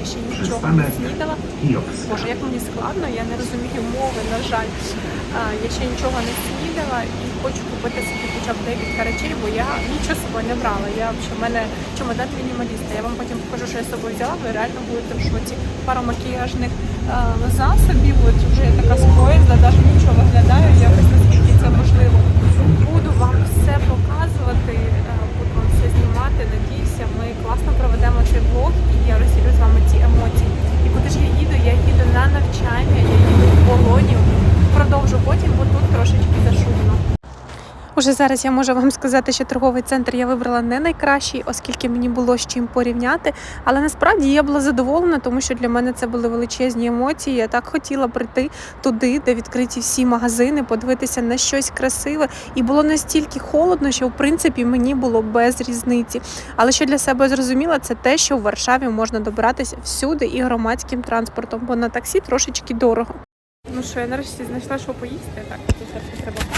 я ще нічого не снідала. Боже, як мені складно, я не розумію мови, на жаль. Я ще нічого не снідала і хочу купити собі хоча б декілька речей, бо я нічого з собою не брала. Я взагалі, в мене чемодан мінімаліста. Я вам потім покажу, що я з собою взяла, ви реально будете в шоці. Пару макіяжних засобів, от вже я така з навіть нічого виглядаю, якось наскільки це можливо. Буду вам все показувати, буду вам все знімати. Надіюся, ми класно проведемо цей влог і я розділю з вами ці емоції. І куди ж я їду? Я їду на навчання, я їду в Болонію. Продовжу потім, бо тут трошечки зашумно. Уже зараз я можу вам сказати, що торговий центр я вибрала не найкращий, оскільки мені було з чим порівняти. Але насправді я була задоволена, тому що для мене це були величезні емоції. Я так хотіла прийти туди, де відкриті всі магазини, подивитися на щось красиве. І було настільки холодно, що в принципі мені було без різниці. Але що для себе зрозуміла, це те, що в Варшаві можна добиратися всюди і громадським транспортом, бо на таксі трошечки дорого. Ну що, я нарешті знайшла, що поїсти. Так, треба пару.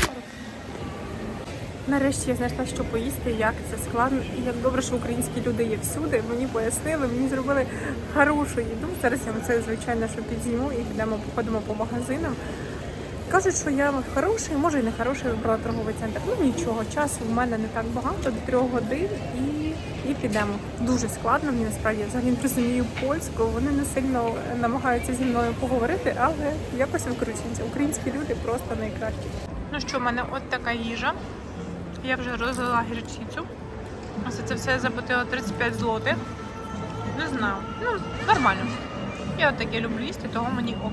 Нарешті я знайшла, що поїсти, як це складно, і як добре, що українські люди є всюди. Мені пояснили, мені зробили хорошу їду. Зараз я вам це звичайно, що підзніму і підемо походимо по магазинам. Кажуть, що я хороший, може і не хороший вибрала торговий центр. Ну нічого, часу в мене не так багато, до трьох годин і, і підемо. Дуже складно, мені насправді взагалі не розумію польську. Вони не сильно намагаються зі мною поговорити, але якось викручуються. Українські люди просто найкращі. Ну що, в мене от така їжа. Я вже розлила гірчицю. Ось це все заплатила 35 злотих. Не знаю. Ну, нормально. Я таке люблю їсти, того мені ок.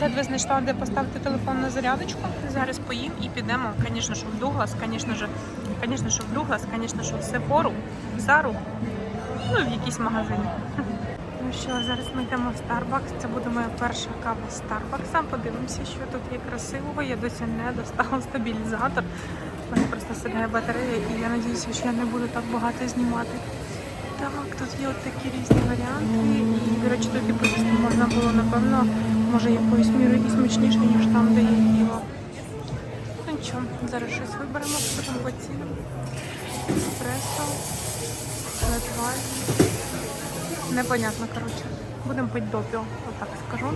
Ледве знайшла, де поставити телефон на зарядочку. Зараз поїм і підемо, звісно, що в Дуглас, звісно що в Дуглас, звісно, що в Сепору, в Зару, ну в якісь магазини. Ну що, зараз ми йдемо в Starbucks. Це буде моя перша кава з Starbucks. Подивимося, що тут є красивого. Я досі не достала стабілізатор. У мене просто сідає батарея, і я сподіваюся, що я не буду так багато знімати. Так, тут є от такі різні варіанти. І, до речі, тут і поїсти можна було, напевно, може якоюсь мірою і смачніше, ніж там, де я їла. Ну нічого, зараз щось виберемо, потім по. Еспресо, летваль. Непонятно, коротше. Будемо пити допіо, отак скажу.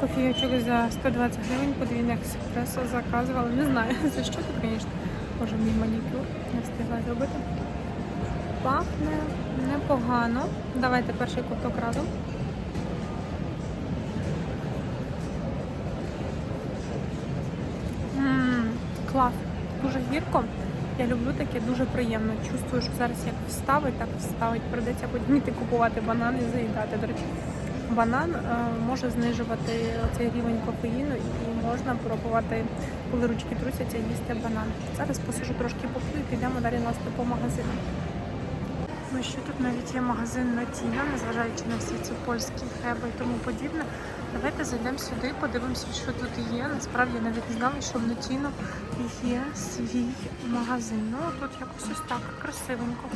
Кофійочок за 120 гривень, подвійне експресо заказували. Не знаю, за що тут, звісно. Може мій манікюр не встигла зробити. Пахне непогано. Давайте перший куток разом. Ммм, клас. Дуже гірко. Я люблю таке дуже приємно. Чувствую, що зараз як вставить, так вставить. Придеться потім іти купувати банан і заїдати. До речі, банан е, може знижувати цей рівень кофеїну і можна пробувати, коли ручки трусяться, їсти банан. Зараз посижу трошки поп'ю і підемо далі ласти по магазинам. Ну що тут навіть є магазин Натіна, незважаючи на всі ці польські хеби і тому подібне. Давайте зайдемо сюди, подивимося, що тут є. Насправді я навіть не знала, що в Натіно є свій магазин. Ну тут якось ось так красивенько.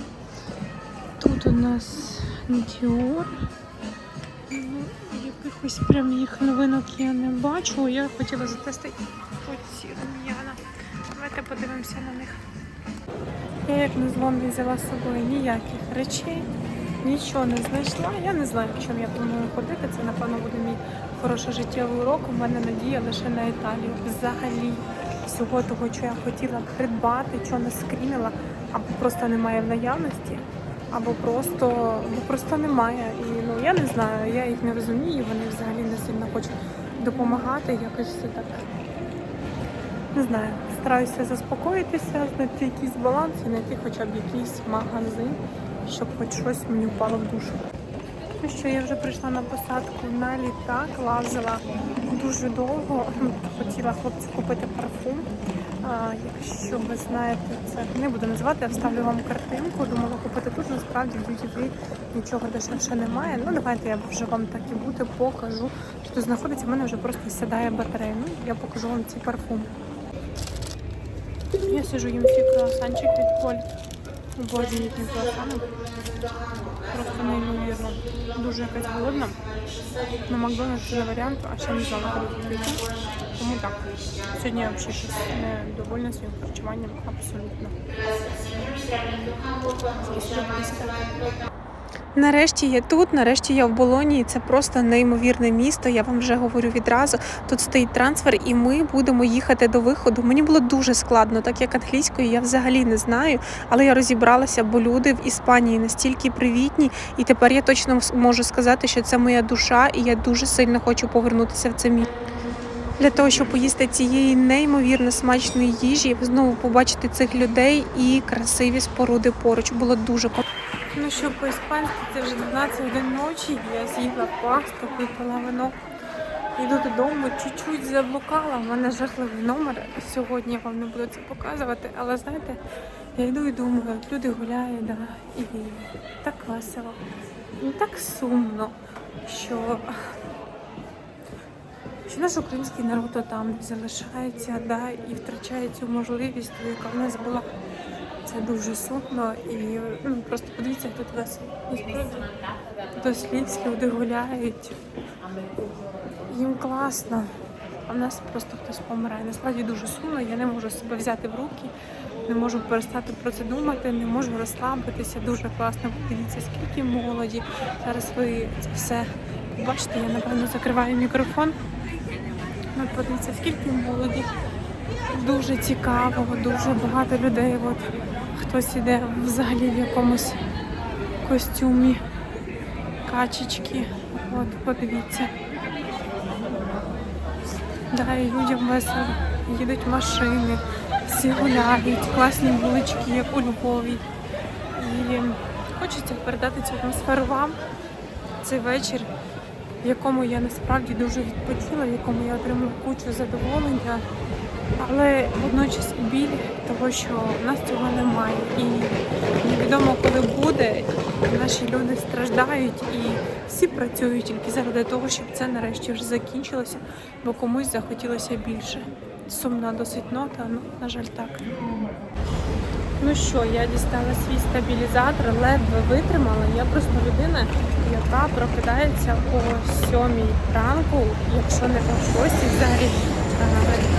Тут у нас Dior. Ну, Якихось прям їх новинок я не бачу. Я хотіла затестити оці рум'яна. Давайте подивимося на них. Я як на злом не взяла з собою ніяких речей, нічого не знайшла. Я не знаю, в чому я планую ходити. Це, напевно, буде мій хороший життєвий урок. У мене надія лише на Італію. Взагалі всього того, що я хотіла придбати, що не скрінила, або просто немає в наявності, або просто, або просто немає. І ну я не знаю, я їх не розумію. Вони взагалі не сильно хочуть допомагати. Якось все так не знаю, стараюся заспокоїтися, знайти якийсь баланс і знайти хоча б якийсь магазин, щоб хоч щось мені впало в душу. Ну що, я вже прийшла на посадку на літак, лазила дуже довго. Хотіла хлопцю купити парфум. А, якщо ви знаєте, це не буду називати, я вставлю вам картинку. Думала купити тут, насправді в duty нічого дешевше немає. Ну давайте я вже вам так і буде, покажу. Що тут знаходиться, в мене вже просто сідає батарея. Ну, я покажу вам ці парфуми. Я сижу їм ці круасанчики від Поль. Обожнюю їхні круасани. Просто неймовірно. Дуже якась голодна. На Макдональдс це не варіант, а ще не знала, коли купити. Тому так. Сьогодні я взагалі щось не довольна своїм харчуванням абсолютно. Нарешті я тут, нарешті я в Болонії. Це просто неймовірне місто. Я вам вже говорю відразу. Тут стоїть трансфер, і ми будемо їхати до виходу. Мені було дуже складно, так як англійською я взагалі не знаю, але я розібралася, бо люди в Іспанії настільки привітні, і тепер я точно можу сказати, що це моя душа, і я дуже сильно хочу повернутися в це місто. Для того, щоб поїсти цієї неймовірно смачної їжі, знову побачити цих людей і красиві споруди поруч. Було дуже по- Ну що, по-іспанськи це вже 12 годин ночі. Я з'їла пасту, випила вино. Йду додому, чуть-чуть заблукала. У мене жахливий номер. Сьогодні я вам не буду це показувати, але знаєте, я йду і думаю, люди гуляють, да, і так весело. І так сумно, що що наш український народ там залишається да, і втрачає цю можливість, яка в нас була. Це дуже сумно і ну, просто подивіться, тут. Насправді до люди гуляють. Їм класно, а в нас просто хтось помирає. Насправді дуже сумно, я не можу себе взяти в руки, не можу перестати про це думати, не можу розслабитися. Дуже класно. Подивіться, скільки молоді. Зараз ви це все бачите, я напевно закриваю мікрофон. Ну, подивіться, скільки молоді. Дуже цікаво, дуже багато людей. От хтось іде взагалі в якомусь костюмі качечки. От, подивіться. Да, і людям весело. Їдуть машини, всі гуляють, класні вулички, у Львові. І хочеться передати цю атмосферу вам цей вечір, в якому я насправді дуже відпочила, якому я отримала кучу задоволення, але водночас біль того, що в нас цього немає. І невідомо, коли буде. Наші люди страждають і всі працюють тільки заради того, щоб це нарешті вже закінчилося, бо комусь захотілося більше. Сумна досить нота, ну, на жаль, так. Ну що, я дістала свій стабілізатор, ледве витримала. Я просто людина, яка прокидається о сьомій ранку, якщо не о шостій взагалі.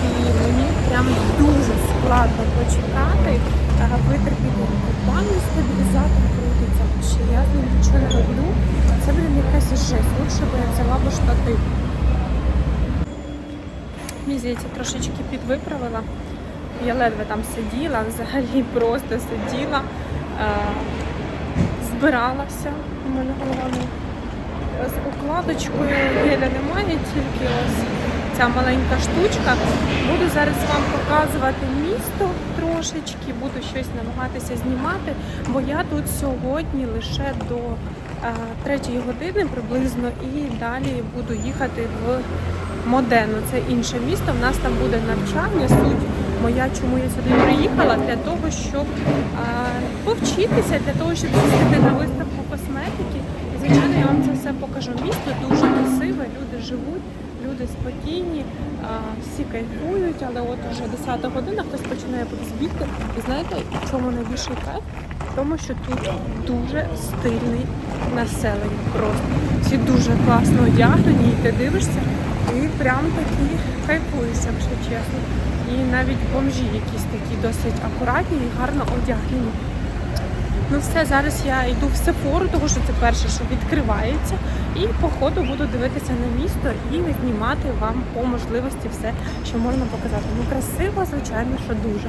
І мені прям дуже складно почекати, витерпіти буквально стабілізатор крутиться. Ще я з ним нічого не роблю. Це блін якась жесть. Лучше би я взяла б штатив. Мені здається, трошечки підвиправила. Я ледве там сиділа, взагалі просто сиділа, е, збиралася. У мене голова з укладочкою геля немає, тільки ось ця маленька штучка. Буду зараз вам показувати місто трошечки, буду щось намагатися знімати, бо я тут сьогодні лише до е, третьої години приблизно і далі буду їхати в Модену. Це інше місто. В нас там буде навчання. Суть моя, чому я сюди приїхала, для того, щоб а, повчитися, для того, щоб з'їздити на виставку косметики. І, звичайно, я вам це все покажу. Місто дуже красиве, люди живуть, люди спокійні, а, всі кайфують, але от вже 10 година хтось починає збігти. І знаєте, в чому найбільший кайф? Тому, що тут дуже стильне населення. Просто всі дуже класно одягнені, і ти дивишся, і прям такі кайфуєш, якщо чесно. І навіть бомжі якісь такі досить акуратні і гарно одягнені. Ну все, зараз я йду в Сефору, тому що це перше, що відкривається. І по ходу буду дивитися на місто і знімати вам по можливості все, що можна показати. Ну красиво, звичайно, що дуже.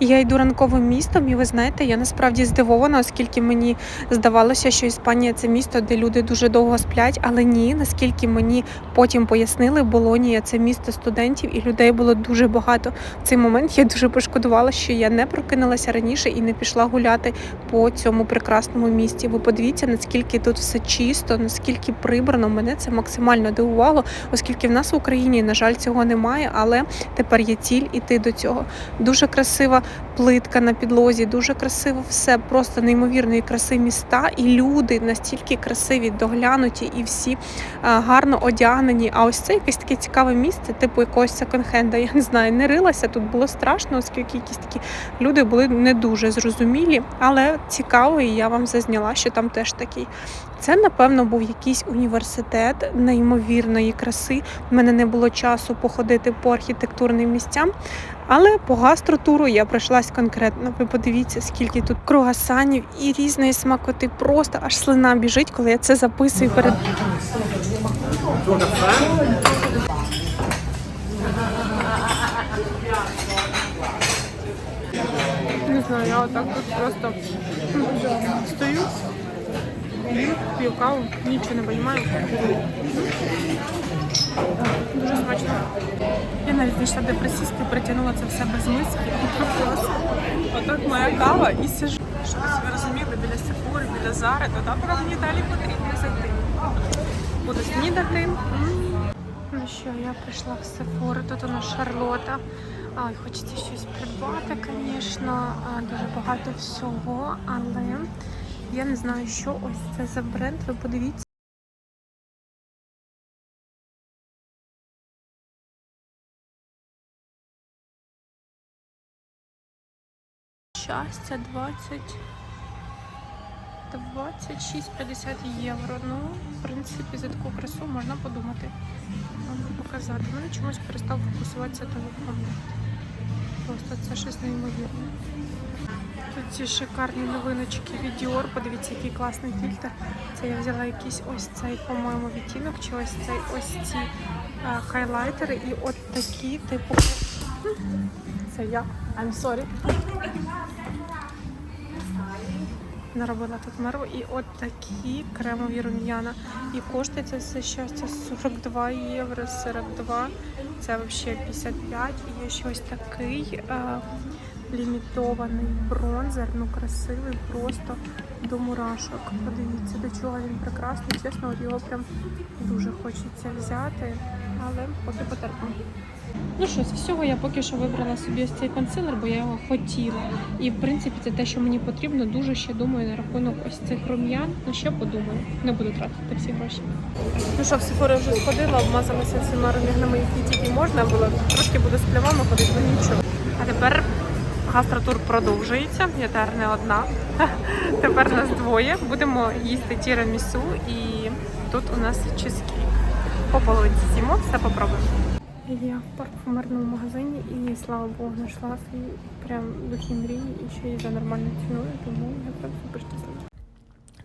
Я йду ранковим містом, і ви знаєте, я насправді здивована, оскільки мені здавалося, що Іспанія це місто, де люди дуже довго сплять. Але ні, наскільки мені потім пояснили, Болонія це місто студентів і людей було дуже багато. В цей момент я дуже пошкодувала, що я не прокинулася раніше і не пішла гуляти по цьому прекрасному місті. Ви подивіться, наскільки тут все чисто, наскільки прибрано. Мене це максимально дивувало, оскільки в нас в Україні, на жаль, цього немає, але тепер є ціль іти до цього. Дуже красива плитка на підлозі, дуже красиво все, просто неймовірної краси міста, і люди настільки красиві, доглянуті і всі а, гарно одягнені. А ось це якесь таке цікаве місце, типу якогось секонд-хенда. Я не знаю, не рилася. Тут було страшно, оскільки якісь такі люди були не дуже зрозумілі, але цікаво, і я вам зазняла, що там теж такий. Це, напевно, був якийсь університет неймовірної краси. У мене не було часу походити по архітектурним місцям, але по гастротуру я пройшлась конкретно. Ви подивіться, скільки тут кругасанів і різної смакоти. Просто аж слина біжить, коли я це записую перед Не знаю, я отак тут просто стою, п'ю каву, нічого не розумію. Дуже смачно. Я навіть знайшла де присісти, притягнула це все без миски. Отак моя кава і сижу. Щоб ви розуміли, біля Сефори, біля Зари, то там мені далі потрібно зайти. Буду снідати. Ну що, я прийшла в Сефору, тут у нас Шарлота. Ай, хочеться щось придбати, звісно, дуже багато всього, але я не знаю, що ось це за бренд. Ви подивіться. Щастя 20 26-50 євро. Ну, в принципі, за таку красу можна подумати. Вам показати. Мене чомусь перестав фокусуватися телефон. Просто це щось неймовірне. Тут ці шикарні новиночки від Dior. Подивіться, який класний фільтр. Це я взяла якийсь ось цей, по-моєму, відтінок, чи ось цей ось ці а, хайлайтери. І от такі, типу. Це я. I'm sorry. Наробила тут мерву. І от такі кремові рум'яна. І коштує це все щастя 42 євро, 42. Це взагалі 55. І є ще ось такий е, лімітований бронзер. Ну красивий, просто до мурашок. Подивіться, до чого він прекрасний. Чесно, його прям дуже хочеться взяти, але поки потерпимо. Ну що, з всього я поки що вибрала собі ось цей консилер, бо я його хотіла. І в принципі це те, що мені потрібно. Дуже ще думаю на рахунок ось цих рум'ян. Ну ще подумаю. Не буду тратити всі гроші. Ну що, в Сефорі вже сходила, обмазалася всіма рум'янами, які тільки можна було. Трошки буду з плямами ходити, ну нічого. А тепер гастротур продовжується. Я тепер не одна. Тепер нас двоє. Будемо їсти тірамісу і тут у нас чизкейк. По з'їмо, все попробуємо. Я в парфумерному магазині і слава Богу знайшла свій прям духі мрії і ще й за нормальну ціною, тому я прям супер щаслива.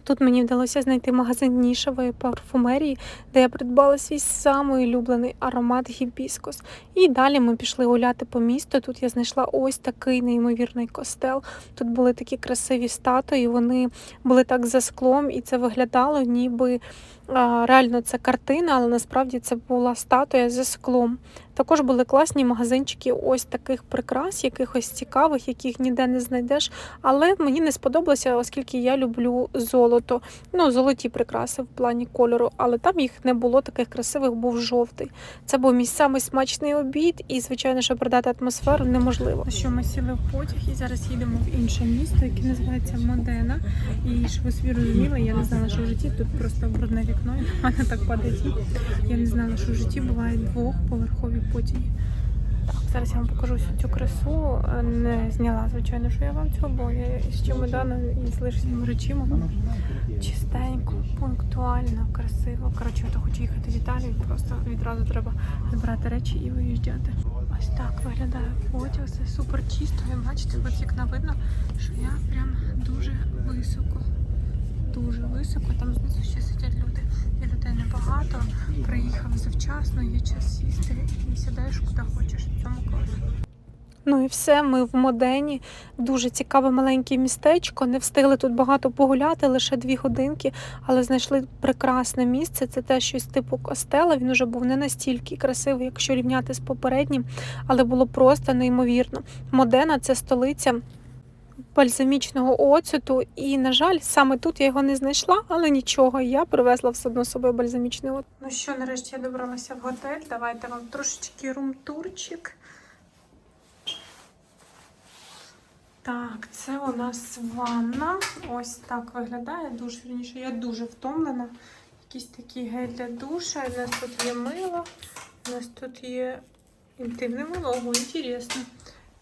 Тут мені вдалося знайти магазин нішевої парфумерії, де я придбала свій самий улюблений аромат гібіскус. І далі ми пішли гуляти по місту. Тут я знайшла ось такий неймовірний костел. Тут були такі красиві статуї, вони були так за склом, і це виглядало ніби реально це картина, але насправді це була статуя за склом. Також були класні магазинчики ось таких прикрас, якихось цікавих, яких ніде не знайдеш. Але мені не сподобалося, оскільки я люблю золото. Ну, золоті прикраси в плані кольору, але там їх не було таких красивих, був жовтий. Це був мій самий смачний обід, і звичайно, що продати атмосферу неможливо. Що ми сіли в потяг і зараз їдемо в інше місто, яке називається Модена. І щоб ви собі розуміли, я не знала, що в житті тут просто брудне вікно, і на мене так падає. Я не знала, що в житті бувають двохповерхові потяги. Так, зараз я вам покажу цю красу. Е, Не зняла, звичайно, що я вам цього, бо я з чемоданом і з лишніми речима. Чистенько, пунктуально, красиво. Коротше, я то хочу їхати в Італію, просто відразу треба збирати речі і виїжджати. Ось так виглядає потяг, це супер чисто. Ви бачите, з вікна видно, що я прям дуже високо. Дуже високо, там знизу ще сидять люди. І людей небагато. Приїхав завчасно, є час сісти і сідаєш куди хочеш в цьому класі. Ну і все, ми в Модені. Дуже цікаве маленьке містечко. Не встигли тут багато погуляти, лише дві годинки, але знайшли прекрасне місце. Це те щось типу костела. Він уже був не настільки красивий, якщо рівняти з попереднім, але було просто неймовірно. Модена це столиця. Бальзамічного оцету, і, на жаль, саме тут я його не знайшла, але нічого, я привезла все одно собою бальзамічний оцет. Ну що, нарешті я добралася в готель. Давайте вам трошечки рум-турчик. Так, це у нас ванна. Ось так виглядає. Душ, вірніше, я дуже втомлена. Якийсь такий гель для душа. У нас тут є мило. У нас тут є інтимне. Ого, інтересно.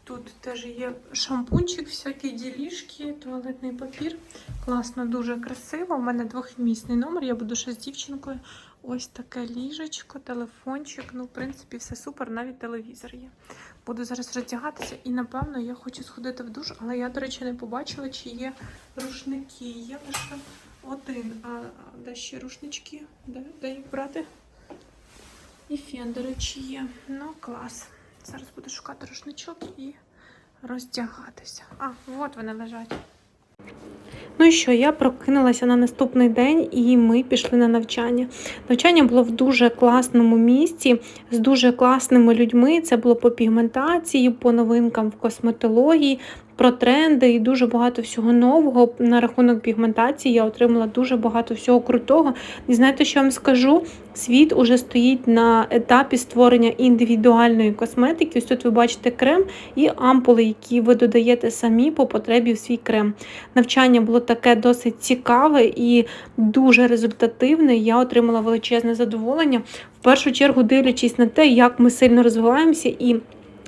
Тут теж є шампунчик, всякі ділішки, туалетний папір. Класно, дуже красиво. У мене двохмісний номер. Я буду ще з дівчинкою. Ось таке ліжечко, телефончик. Ну, в принципі, все супер, навіть телевізор є. Буду зараз роздягатися і, напевно, я хочу сходити в душ, але я, до речі, не побачила, чи є рушники. Є лише один. А де ще рушнички? Де, де їх брати? І фен, до є. Ну, клас. Зараз буду шукати рушничок і роздягатися. А, от вони лежать. Ну і що, я прокинулася на наступний день, і ми пішли на навчання. Навчання було в дуже класному місці з дуже класними людьми. Це було по пігментації, по новинкам в косметології, про тренди і дуже багато всього нового на рахунок пігментації. Я отримала дуже багато всього крутого. І знаєте, що я вам скажу? Світ уже стоїть на етапі створення індивідуальної косметики. Ось тут ви бачите крем і ампули, які ви додаєте самі по потребі в свій крем. Навчання було таке досить цікаве і дуже результативне. Я отримала величезне задоволення. В першу чергу, дивлячись на те, як ми сильно розвиваємося і.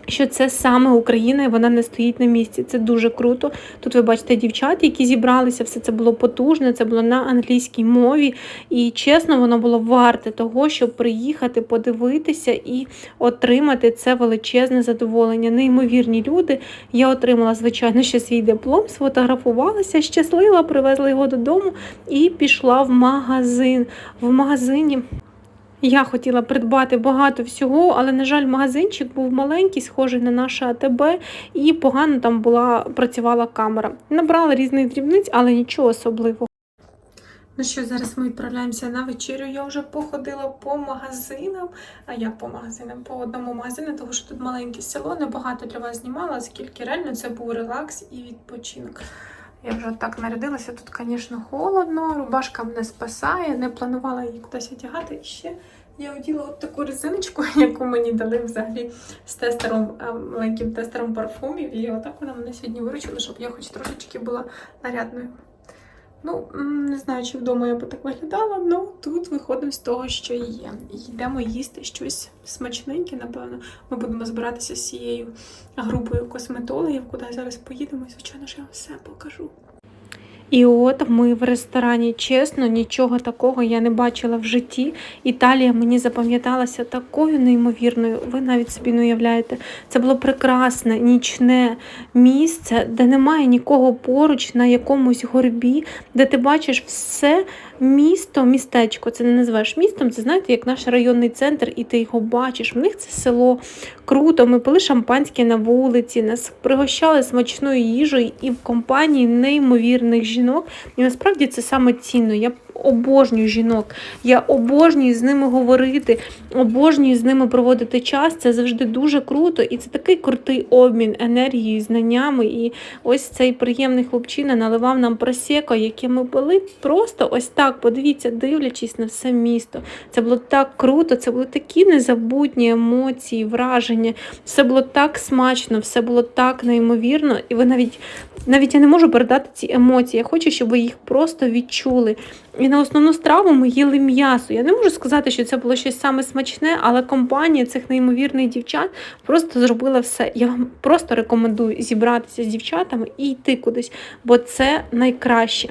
Що це саме Україна, і вона не стоїть на місці. Це дуже круто. Тут ви бачите дівчат, які зібралися, все це було потужне, це було на англійській мові. І чесно, воно було варте того, щоб приїхати, подивитися і отримати це величезне задоволення. Неймовірні люди. Я отримала, звичайно, ще свій диплом, сфотографувалася, щаслива, привезла його додому і пішла в магазин. В магазині. Я хотіла придбати багато всього, але, на жаль, магазинчик був маленький, схожий на наше АТБ, і погано там була працювала камера. Набрала різних дрібниць, але нічого особливого. Ну що, зараз ми відправляємося на вечерю. Я вже походила по магазинам. А як по магазинам? По одному магазину, тому що тут маленьке село, небагато для вас знімала, оскільки реально це був релакс і відпочинок. Я вже так нарядилася. Тут, звісно, холодно, рубашка мене спасає, не планувала її кудись одягати. І ще я оділа от таку резиночку, яку мені дали взагалі з тестером, маленьким тестером парфумів. І отак вона мене сьогодні виручила, щоб я хоч трошечки була нарядною. Ну, не знаю, чи вдома я би так виглядала, але тут виходимо з того, що є. Йдемо їсти щось смачненьке, напевно. Ми будемо збиратися з цією групою косметологів, куди зараз поїдемо. І, звичайно ж, я вам все покажу. І от ми в ресторані, чесно, нічого такого я не бачила в житті. Італія мені запам'яталася такою неймовірною. Ви навіть собі не уявляєте. Це було прекрасне, нічне місце, де немає нікого поруч на якомусь горбі, де ти бачиш все місто, містечко. Це не називаєш містом, це знаєте, як наш районний центр, і ти його бачиш. В них це село круто. Ми пили шампанське на вулиці, нас пригощали смачною їжею і в компанії неймовірних жінок. І насправді це саме цінно. Я обожнюю жінок. Я обожнюю з ними говорити, обожнюю з ними проводити час. Це завжди дуже круто. І це такий крутий обмін енергією, знаннями. І ось цей приємний хлопчина наливав нам просеко, яке ми пили просто ось так. Подивіться, дивлячись на все місто. Це було так круто, це були такі незабутні емоції, враження. Все було так смачно, все було так неймовірно. І ви навіть навіть я не можу передати ці емоції. Я хочу, щоб ви їх просто відчули. І на основну страву ми їли м'ясо. Я не можу сказати, що це було щось саме смачне, але компанія цих неймовірних дівчат просто зробила все. Я вам просто рекомендую зібратися з дівчатами і йти кудись, бо це найкраще.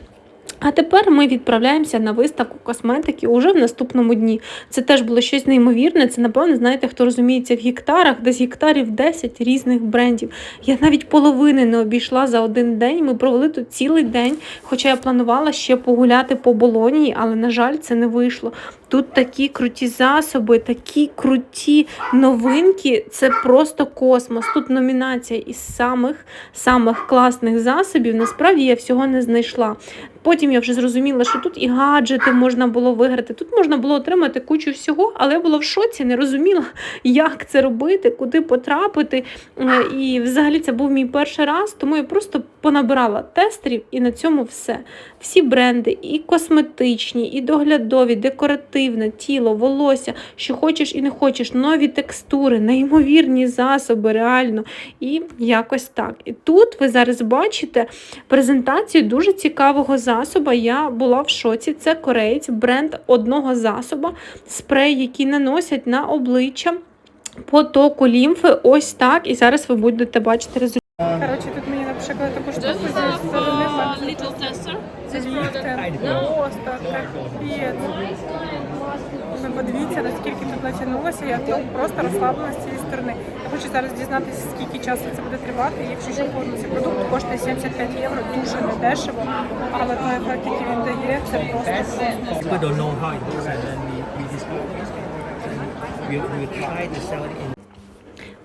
А тепер ми відправляємося на виставку косметики уже в наступному дні. Це теж було щось неймовірне. Це, напевно, знаєте, хто розуміється в гектарах, десь гектарів 10 різних брендів. Я навіть половини не обійшла за один день. Ми провели тут цілий день, хоча я планувала ще погуляти по болонії, але, на жаль, це не вийшло. Тут такі круті засоби, такі круті новинки. Це просто космос. Тут номінація із самих самих класних засобів. Насправді я всього не знайшла. Потім я вже зрозуміла, що тут і гаджети можна було виграти. Тут можна було отримати кучу всього, але я була в шоці, не розуміла, як це робити, куди потрапити. Е, І взагалі це був мій перший раз, тому я просто понабирала тестерів і на цьому все. Всі бренди, і косметичні, і доглядові, декоративне, тіло, волосся, що хочеш і не хочеш, нові текстури, неймовірні засоби, реально. І якось так. І тут ви зараз бачите презентацію дуже цікавого засоба. Я була в шоці. Це кореєць, бренд одного засоба, спрей, який наносять на обличчя. потоку лімфи. Ось так. І зараз ви будете бачити результат. Коротше, тут мені наприклад таку штуку зі сторони. This. Просто капець. Ви подивіться, наскільки тут натягнулося, я просто розслаблена з цієї сторони. Я хочу зараз дізнатися, скільки часу це буде тривати. Якщо ще повний цей продукт коштує 75 євро, дуже недешево, але той ефект, який він дає, це просто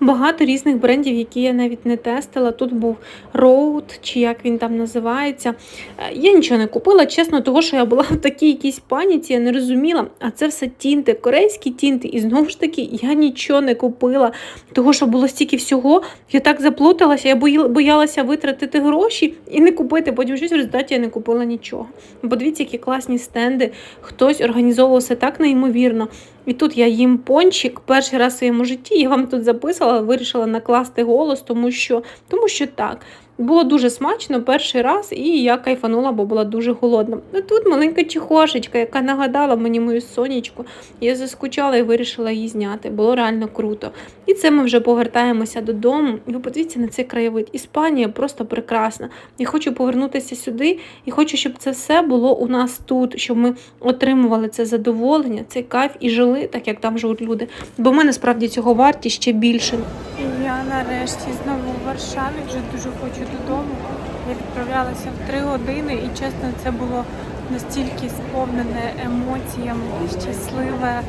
Багато різних брендів, які я навіть не тестила. Тут був Road, чи як він там називається. Е, Я нічого не купила, чесно, того, що я була в такій якійсь паніці, я не розуміла. А це все тінти, корейські тінти. І знову ж таки, я нічого не купила, того, що було стільки всього. Я так заплуталася, я боялася витратити гроші і не купити. Потім щось в результаті я не купила нічого. Бо дивіться, які класні стенди. Хтось організовував все так неймовірно. І тут я їм пончик перший раз в своєму житті. Я вам тут записала, вирішила накласти голос, тому що, тому що так. Було дуже смачно перший раз, і я кайфанула, бо була дуже голодна. А тут маленька чехошечка, яка нагадала мені мою сонечку. Я заскучала і вирішила її зняти. Було реально круто. І це ми вже повертаємося додому. Ви подивіться на цей краєвид. Іспанія просто прекрасна. Я хочу повернутися сюди і хочу, щоб це все було у нас тут, щоб ми отримували це задоволення, цей кайф і жили так, як там живуть люди. Бо ми насправді цього варті ще більше. Я нарешті знову в Варшаві вже дуже хочу додому. Я відправлялася в три години, і чесно, це було настільки сповнене емоціями, щасливе,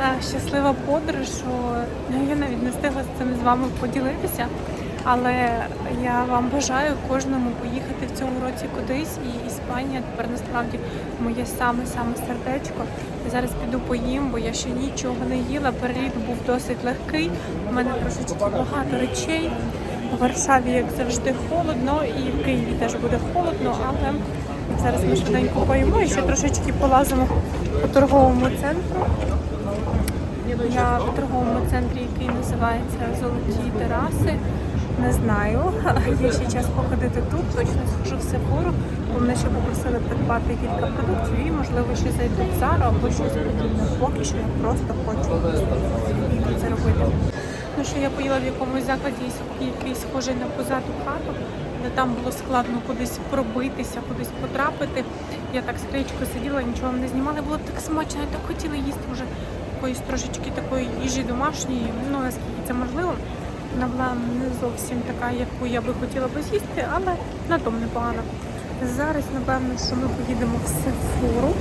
е, щаслива подорож, що ну, я навіть не встигла з цим з вами поділитися. Але я вам бажаю кожному поїхати в цьому році кудись, і Іспанія тепер насправді моє саме-саме сердечко. Зараз піду поїм, бо я ще нічого не їла. Переліт був досить легкий. У мене трошечки багато речей. У Варшаві, як завжди, холодно, і в Києві теж буде холодно, але зараз ми швиденько поїмо і ще трошечки полазимо по торговому центру. Я в торговому центрі, який називається Золоті тераси. Не знаю. Є ще час походити тут, точно схожу в Сефору, бо мене ще попросили придбати кілька продуктів і, можливо, ще зайду в Зару або щось подібне. Поки що я просто хочу це робити. Ну що я поїла в якомусь закладі, який схожий на позаду хату, де там було складно кудись пробитися, кудись потрапити. Я так з краєчкою сиділа, нічого не знімала, було так смачно, я так хотіла їсти вже якоїсь трошечки такої їжі домашньої, ну наскільки це можливо. Вона була не зовсім така, яку я би хотіла би з'їсти, але на тому непогано. Зараз, напевно, що ми поїдемо в Сефору.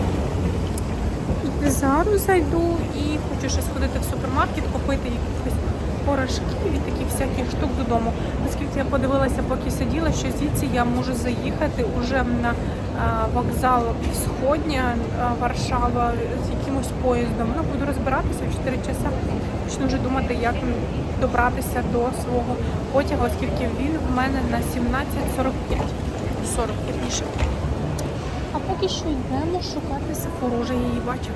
Зару зайду і хочу ще сходити в супермаркет, купити порошків і таких всяких штук додому. Наскільки я подивилася, поки сиділа, що звідси я можу заїхати уже на вокзал Сходня Варшава з якимось поїздом. Ну, буду розбиратися в 4 часа. Почну вже думати, як добратися до свого потягу, оскільки він в мене на 17.45. 40 вірніше. А поки що йдемо шукати Сефору, вже її бачу.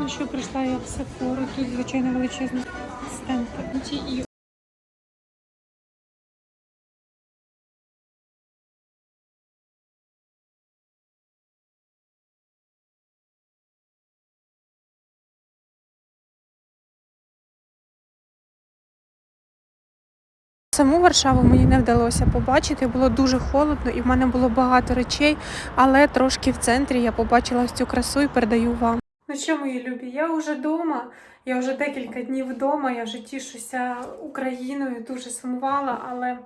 Ну що, прийшла я в Сефору, тут, звичайно, величезний Саму Варшаву мені не вдалося побачити, було дуже холодно і в мене було багато речей, але трошки в центрі я побачила цю красу і передаю вам. Ну що, мої любі, я вже вдома, я вже декілька днів вдома, я вже тішуся Україною, дуже сумувала, але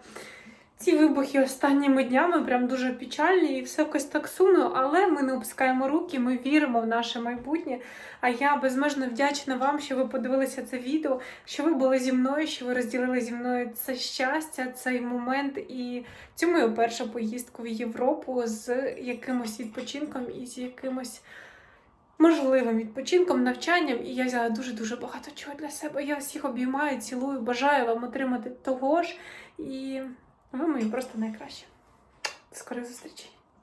ці вибухи останніми днями прям дуже печальні і все якось так сумно, але ми не опускаємо руки, ми віримо в наше майбутнє. А я безмежно вдячна вам, що ви подивилися це відео, що ви були зі мною, що ви розділили зі мною це щастя, цей момент і цю мою першу поїздку в Європу з якимось відпочинком і з якимось можливим відпочинком, навчанням. І я взяла дуже-дуже багато чого для себе. Я всіх обіймаю, цілую, бажаю вам отримати того ж. І ви мої просто найкращі. До скорих зустрічей!